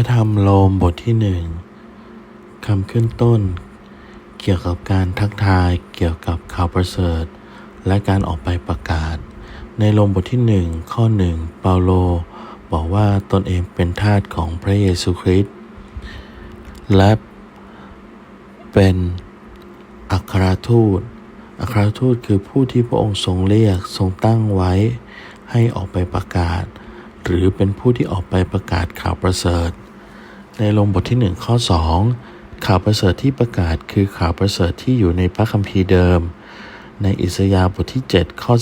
ระธรรมโลมบทที่หนึ่งคำขึ้นต้น เกี่ยวกับการทักทายเกี่ยวกับข่าวประเสริฐ และการออกไปประกาศ ในโลมบทที่หนึ่งข้อหนึ่งเปาโล บอกว่าตนเองเป็นทาสของพระเยซูคริสต์และเป็นอัครทูต อัครทูตคือผู้ที่พระองค์ทรงเรียกทรงตั้งไว้ให้ออกไปประกาศ หรือเป็นผู้ที่ออกไปประกาศข่าวประเสริฐ ในลงบทที่หนึ่งข้อสองข่าวประเสริฐที่ประกาศคือข่าวประเสริฐที่อยู่ในพระคัมภีร์เดิม ในอิสยาห์บทที่ 7 ข้อ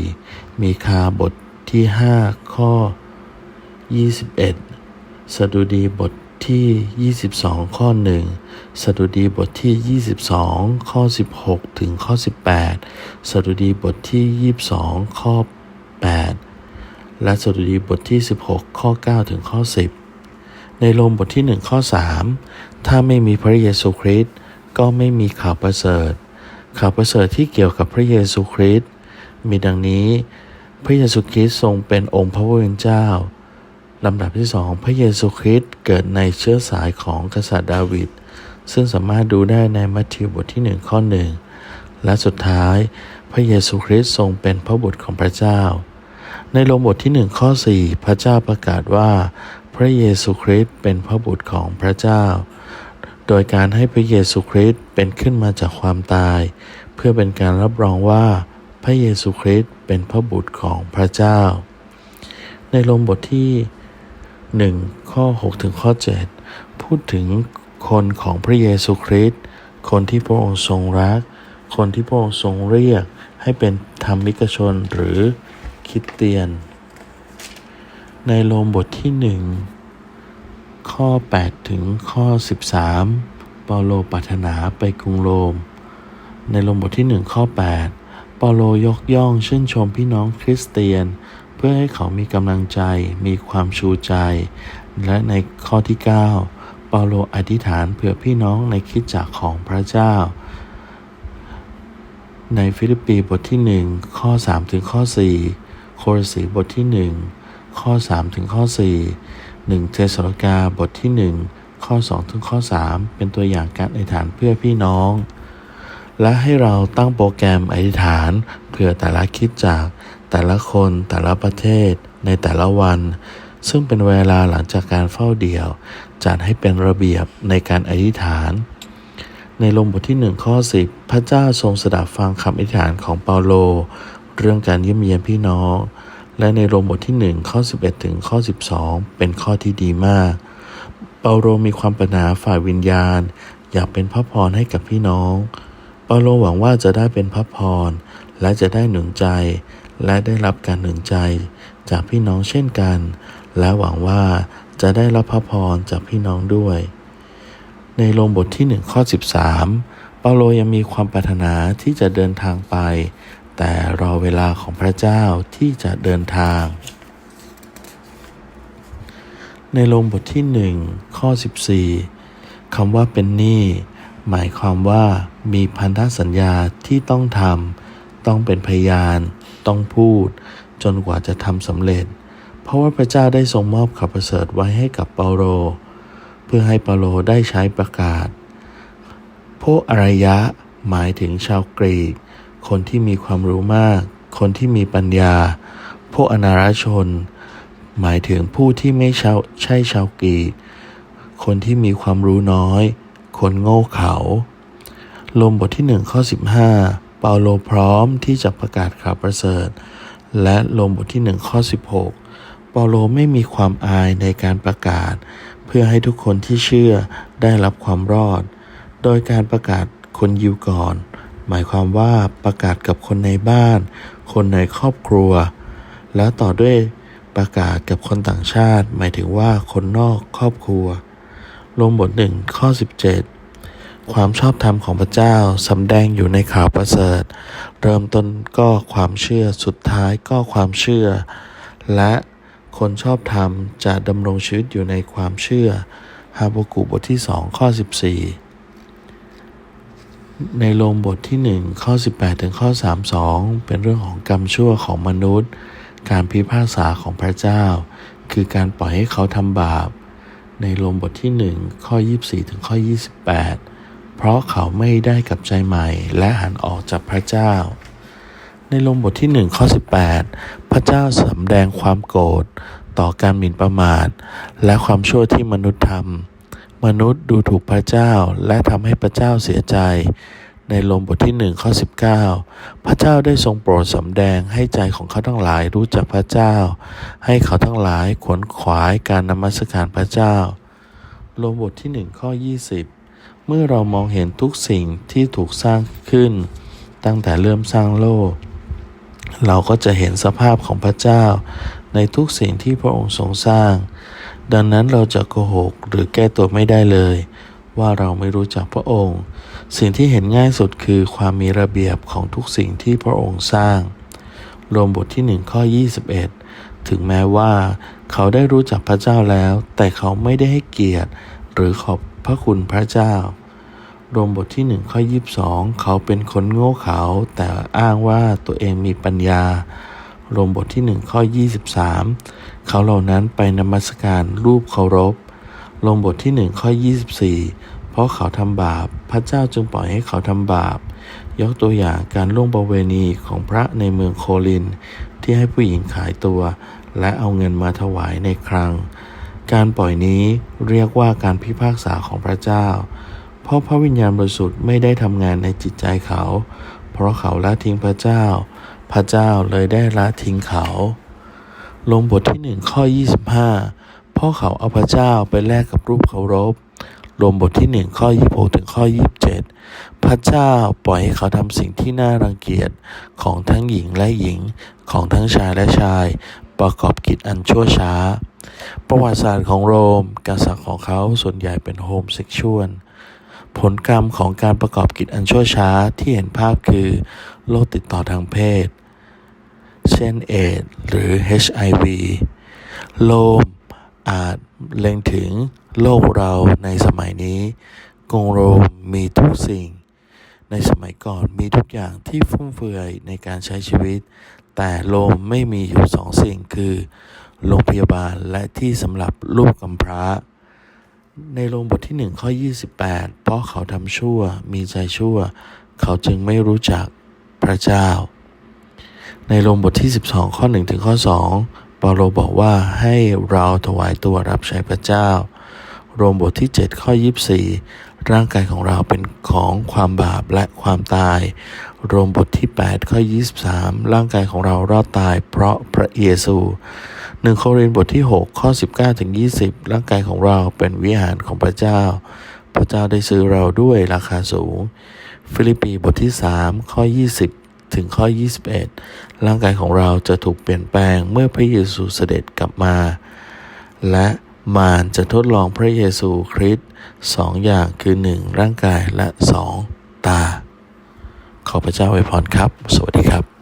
14 มีคาบทที่ 5 ข้อ 21 สดุดีบทที่ 22 ข้อ 1 สดุดีบทที่ 22 ข้อ 16 ถึงข้อ 18 สดุดีบทที่ 22 ข้อ 8 และสดุดีบทที่ 16 ข้อ 9 ถึงข้อ 10 ในโรมบทที่ 1 ข้อ 3 ถ้าไม่มีพระเยซูคริสต์ก็ไม่มีข่าวประเสริฐ ข่าวประเสริฐที่เกี่ยวกับพระเยซูคริสต์มีดังนี้ พระเยซูคริสต์ทรงเป็นองค์พระผู้เป็นเจ้าลำดับที่สองพระเยซูคริสต์เกิดในเชื้อสายของกษัตริย์ดาวิดซึ่งสามารถดูได้ในมัทธิวบทที่หนึ่งข้อหนึ่งและสุดท้าย พระเยซูคริสต์ทรงเป็นพระบุตรของพระเจ้า ในโรมบทที่หนึ่งข้อสี่พระเจ้าประกาศว่า พระเยซูคริสต์เป็นพระบุตรของพระเจ้า โดยการให้พระเยซูคริสต์เป็นขึ้นมาจากความตาย เพื่อเป็นการรับรองว่าพระเยซูคริสต์เป็นพระบุตรของพระเจ้า ในโรมบทที่ 1 ข้อ6ถึงข้อ 7 พูดถึงคนของพระเยซูคริสต์คนที่พระองค์ทรงรัก คนที่พระองค์ทรงเรียกให้เป็นธรรมิกชนหรือคิดเตียน ในโรมบทที่1ข้อ 8 ถึงข้อ 13 เปาโลปรารถนาไปกรุงโรม ในโรมบทที่1ข้อ 8 เปาโลยกย่องชื่นชมพี่น้องคริสเตียน เพื่อให้เขามีกำลังใจมีความชูใจ และในข้อที่ 9 เปาโลอธิษฐานเผื่อพี่น้องในคิดจักของพระเจ้า ในฟิลิปปีบทที่ 1 ข้อ 3 ถึงข้อ 4 โครสีบทที่ 1 ข้อ 3 ถึงข้อ 4 1เทสโลกาบทที่ 1 ข้อ 2 ถึงข้อ 3 เป็นตัวอย่างการอธิษฐานเพื่อพี่น้อง และให้เราตั้งโปรแกรมอธิษฐานเพื่อแต่ละคิดจากแต่ละคนแต่ละประเทศในแต่ละวัน ซึ่งเป็นเวลาหลังจากการเฝ้าเดี่ยว จัดให้เป็นระเบียบในการอธิษฐาน ในลงบทที่1ข้อ10 พระเจ้าทรงสดับฟังคำอธิษฐานของเปาโล เรื่องการเยี่ยมเยียนพี่น้อง และในโรมบทที่ 1 ข้อ 11 ถึงข้อ 12 เป็นข้อที่ดีมาก เปาโลมีความปรารถนาฝ่ายวิญญาณ อยากเป็นพระพรให้กับพี่น้อง เปาโลหวังว่าจะได้เป็นพระพร และจะได้หนุนใจ และได้รับการหนุนใจ จากพี่น้องเช่นกัน และหวังว่าจะได้รับพระพรจากพี่น้องด้วย ในโรมบทที่ 1 ข้อ 13 เปาโลยังมีความปรารถนาที่จะเดินทางไป แต่รอเวลาของพระเจ้าที่จะเดินทาง ในโรมบทที่1ข้อ 14คำว่าเป็นหนี้หมายความว่ามีพันธสัญญาที่ต้องทำต้องเป็นพยาน ต้องพูด จนกว่าจะทำสำเร็จ เพราะว่าพระเจ้าได้ทรงมอบข่าวประเสริฐไว้ให้กับเปาโลเพื่อให้เปาโลได้ใช้ประกาศพวกอารยะหมายถึงชาวกรีก คนที่มีความรู้มาก คนที่มีปัญญา พวกอนาราชน หมายถึงผู้ที่ไม่ชาวใช่ชาวกรีกคนที่มีความรู้น้อย คนโง่เขลาลมบทที่หนึ่งข้อ15 เปาโลพร้อมที่จะประกาศข่าวประเสริฐ และลมบทที่หนึ่งข้อ16 เปาโลไม่มีความอายในการประกาศ เพื่อให้ทุกคนที่เชื่อได้รับความรอด โดยการประกาศคนยิวก่อน หมายความว่าประกาศกับคนในบ้าน คนในครอบครัว แล้วต่อด้วยประกาศกับคนต่างชาติ หมายถึงว่าคนนอกครอบครัว ลงบทหนึ่งข้อ 17 ความชอบธรรมของพระเจ้าสำแดงอยู่ในข่าวประเสริฐ เริ่มต้นก็ความเชื่อสุดท้ายก็ความเชื่อ และคนชอบธรรมจะดำรงชีวิตอยู่ในความเชื่อฮาบกุบทที่ 2 ข้อ 14 ในโลมบทที่ 1 ข้อ 18 ถึงข้อ 32 เป็นเรื่องของกรรมชั่วของมนุษย์ การพิพากษาของพระเจ้า คือการปล่อยให้เขาทำบาป ในในโรมบทที่ 1 ข้อ 24 ถึงข้อ 28 เพราะเขาไม่ได้กลับใจใหม่ และหันออกจากพระเจ้า ในโรมบทที่ 1 ข้อ 18 พระเจ้าสำแดงความโกรธต่อการหมิ่นประมาท และความชั่วที่มนุษย์ทำ มนุษย์ดูถูกพระเจ้าและทำให้พระเจ้าเสียใจ ในโรมบทที่1ข้อ19 พระเจ้าได้ทรงโปรดสำแดงให้ใจของเขาทั้งหลายรู้จักพระเจ้า ให้เขาทั้งหลายขวนขวายการนมัสการพระเจ้าโรมบทที่1ข้อ20 เมื่อเรามองเห็นทุกสิ่งที่ถูกสร้างขึ้น ตั้งแต่เริ่มสร้างโลก เราก็จะเห็นสภาพของพระเจ้า ในทุกสิ่งที่พระองค์ทรงสร้าง ดังนั้นเราจะโกหกหรือแก้ตัวไม่ได้เลย ว่าเราไม่รู้จักพระองค์ สิ่งที่เห็นง่ายสุดคือความมีระเบียบของทุกสิ่งที่พระองค์สร้าง รวมบทที่ 1 ข้อ 21 ถึงแม้ว่า เขาได้รู้จักพระเจ้าแล้ว แต่เขาไม่ได้ให้เกียรติ หรือขอบพระคุณพระเจ้ารวมบทที่1ข้อ22 เขาเป็นคนโง่เขลาแต่อ้างว่าตัวเองมีปัญญารวมบทที่1ข้อ23 เขาเหล่านั้นไปนมัสการรูปเคารพ ลงบทที่1ข้อ 24 เพราะเขาทำบาป พระเจ้าจึงปล่อยให้เขาทำบาป ยกตัวอย่างการล่วงประเวณีของพระในเมืองโคลิน ที่ให้ผู้หญิงขายตัว และเอาเงินมาถวายในครัง การปล่อยนี้เรียกว่าการพิพากษาของพระเจ้า เพราะพระวิญญาณบริสุทธิ์ไม่ได้ทำงานในจิตใจเขา เพราะเขาละทิ้งพระเจ้า พระเจ้าเลยได้ละทิ้งเขา ลงบทที่หนึ่งข้อ 25พราะเขาเอาพระเจ้าไปแลกกับรูปเคารพรวมบทที่หนึ่งข้อ 26 ถึงข้อ 27 พระเจ้าปล่อยให้เขาทำสิ่งที่น่ารังเกียจของทั้งหญิงและหญิงของทั้งชายและชาย ประกอบกิจอันชั่วช้า ประวัติศาสตร์ของโรมกษัตริย์ของเขาส่วนใหญ่เป็นโฮมเซ็กชวลผลกรรมของการประกอบกิจอันชั่วช้าที่เห็นภาพคือ โรคติดต่อทางเพศ เช่นเอดส์หรือ HIV โลมอาจเล็งถึงโลกเราในสมัยนี้กรุงโรมมีทุกสิ่ง ในสมัยก่อนมีทุกอย่างที่ฟุ่มเฟือยในการใช้ชีวิต แต่โรมไม่มีอยู่สองสิ่งคือโรงพยาบาลและที่สำหรับลูกกำพร้า ในโรงบทที่ 1 ข้อ 28 เพราะเขาทำชั่วมีใจชั่ว เขาจึงไม่รู้จักพระเจ้า ในโรงบทที่ 12 ข้อ1ถึงข้อ 2 เปาโลบอกว่าให้เราถวายตัวรับใช้พระเจ้า โรมบทที่ 7 ข้อ 24 ร่างกายของเราเป็นของความบาปและความตาย โรมบทที่ 8 ข้อ 23 ร่างกายของเรารอดตายเพราะพระเยซูหนึ่งโครินบทที่ 6 ข้อ 19ถึง20 ร่างกายของเราเป็นวิหารของพระเจ้า พระเจ้าได้ซื้อเราด้วยราคาสูง ฟิลิปปีบทที่ 3 ข้อ 20 ถึงข้อ 21 ร่างกายของเราจะถูกเปลี่ยนแปลงเมื่อพระเยซูเสด็จกลับมา และมารจะทดลองพระเยซูคริสต์สองอย่างคือหนึ่งร่างกายและสองตา ขอพระเจ้าไว้พรครับ สวัสดีครับ